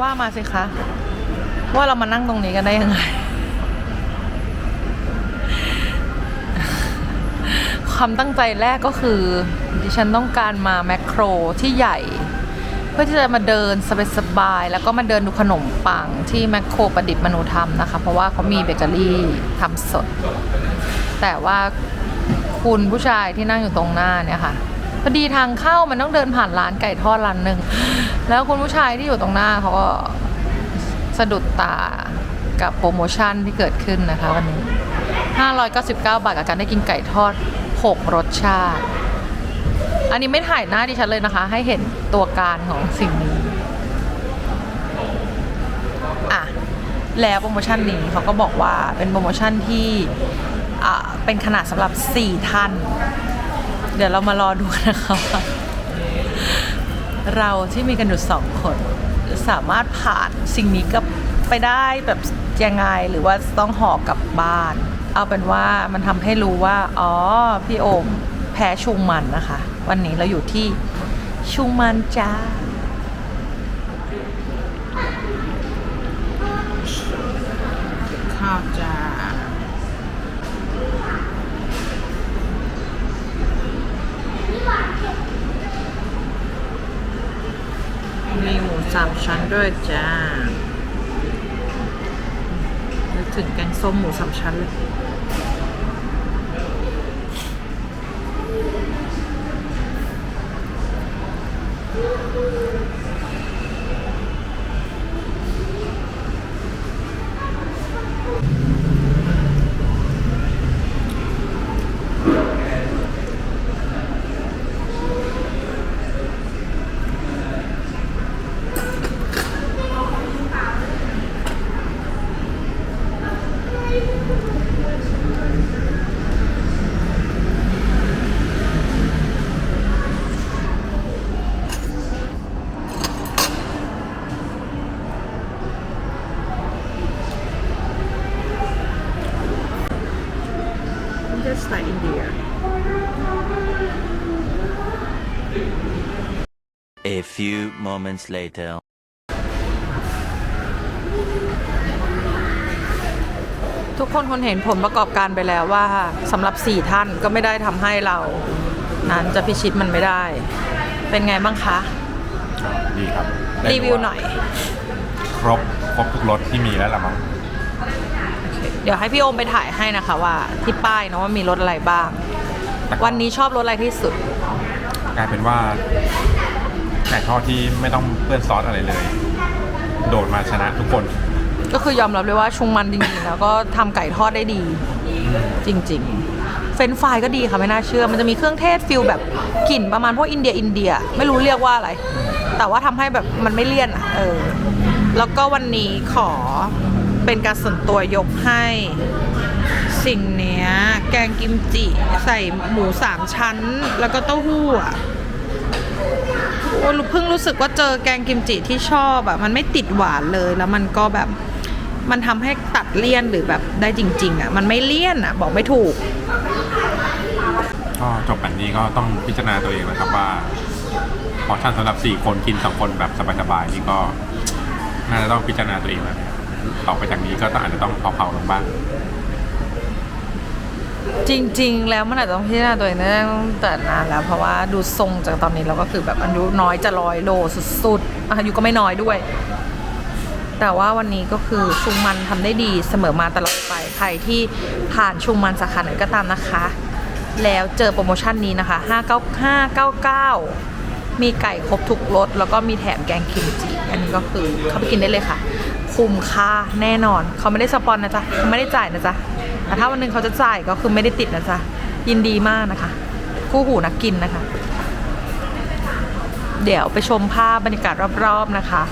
ว่ามาสิคะ ว่าเรามานั่งตรงนี้กันได้ยังไง ความตั้งใจแรกก็คือ ดิฉันต้องการมาแมคโครที่ใหญ่ เพื่อที่จะมาเดินสบายๆแล้วก็มาเดินดูขนมปังที่แมคโครประดิษฐ์มนุธรรมนะคะ เพราะว่าเขามีเบเกอรี่ทำสด แต่ว่าคุณผู้ชายที่นั่งอยู่ตรงหน้าเนี่ยค่ะ พอดีทางเข้ามันต้องเดินผ่านร้านไก่ทอดร้านหนึ่งแล้วคุณผู้ชายที่อยู่ตรงหน้าเขาก็สะดุดตากับโปรโมชั่นที่เกิดขึ้นนะคะวันนี้ 599 บาทกับการได้กินไก่ทอด 6 รสชาติ อันนี้ไม่ถ่ายหน้าดิฉันเลยนะคะ ให้เห็นตัวการของสิ่งนี้อะแล้วโปรโมชั่นนี้เขาก็บอกว่าเป็นโปรโมชั่นที่อ่าเป็นขนาดสำหรับ 4 ท่าน เดี๋ยวเรามารอดูนะคะว่าเราที่มีกันอยู่สองคน สามารถผ่านสิ่งนี้กับไปได้แบบยังไงหรือว่าต้องห่อกลับบ้าน เอาเป็นว่ามันทำให้รู้ว่า อ๋อ พี่โอมแพ้ชุงมันนะคะ วันนี้เราอยู่ที่ชุงมันจ้า ข้าวจ้า มีหมู สามชั้นด้วยจ้านึกถึงแกงส้มหมูสามชั้นเลยจะ สไตล์อินเดีย A few moments later. ทุกคนคงเห็นผลประกอบการไปแล้วว่าสำหรับ 4 ท่านก็ไม่ได้ทำให้เรา นั้นจะพิชิตมันไม่ได้ เป็นไงบ้างคะ ดีครับได้รีวิวหน่อย ครบครบทุกรสที่มีแล้วละมั้งเดี๋ยวให้พี่โอมไปถ่ายให้นะคะว่าที่ป้ายนะว่ามีรถอะไรบ้าง แต่ก็วันนี้ชอบรถอะไรที่สุด กลายเป็นว่าไก่ทอดที่ไม่ต้องเปื้อนซอสอะไรเลย โดดมาชนะทุกคน ก็คือยอมรับเลยว่าชุงมันจริงๆ แล้วก็ทำไก่ทอดได้ดี จริงๆ เฟรนช์ฟรายก็ดีค่ะไม่น่าเชื่อ มันจะมีเครื่องเทศฟิลแบบกลิ่นประมาณพวกอินเดียอินเดีย ไม่รู้เรียกว่าอะไร แต่ว่าทำให้แบบมันไม่เลี่ยนอะเออ แล้วก็วันนี้ขอเป็นการส่วนตัวยกให้ สิ่งเนี้ย แกงกิมจิใส่หมูสามชั้น แล้วก็เต้าหู้อะโอ้รู้เพิ่งรู้สึกว่าเจอแกงกิมจิที่ชอบอะ มันไม่ติดหวานเลยแล้วมันก็แบบ มันทำให้ตัดเลี่ยนหรือแบบได้จริง ๆอะมันไม่เลี่ยนอะบอกไม่ถูก ก็จบอันนี้ก็ต้องพิจารณาตัวเองนะครับว่าพอชั่นสำหรับ4คนกิน2คนแบบสบายๆนี่ก็น่าจะต้องพิจารณาตัวเองแล้วนะครับต่อไปจากนี้ก็ต้องอาจจะต้องเผาๆลงบ้างจริง ๆ แล้วมันอาจจะต้องพิจารณาตัวเองตั้งแต่นานแล้ว เพราะว่าดูทรงจากตอนนี้เราก็คือแบบอายุน้อยจะร้อยโลสุดๆอายุก็ไม่น้อยด้วย แต่ว่าวันนี้ก็คือชุงมันทำได้ดีเสมอมาตลอดไปใครที่ผ่านชุงมันสาขาไหนก็ตามนะคะ แล้วเจอโปรโมชั่นนี้นะคะ 59599 มีไก่ครบทุกรสแล้วก็มีแถมแกงคิมจิอันนี้ก็คือเข้าไปกินได้เลยค่ะ คุ้มค่าแน่นอน เขาไม่ได้สปอนนะจ๊ะเขาไม่ได้จ่ายนะจ๊ะแต่ถ้าวันหนึงเขาจะจ่ายก็คือไม่ได้ติดนะจ๊ะยินดีมากนะคะ คู่หูนักกินนะคะ เดี๋ยวไปชมภาพบรรยากาศรอบๆนะคะ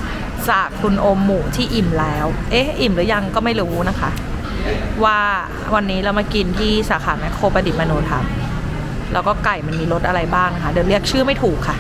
จากคุณโอมหมูที่อิ่มแล้ว เอ๊ะ อิ่มหรือยังก็ไม่รู้นะคะ ว่าวันนี้เรามากินที่สาขาแมคโครประดิษฐ์มโนธรรม แล้วก็ไก่มันมีรสอะไรบ้างนะคะ เดี๋ยวเรียกชื่อไม่ถูกค่ะ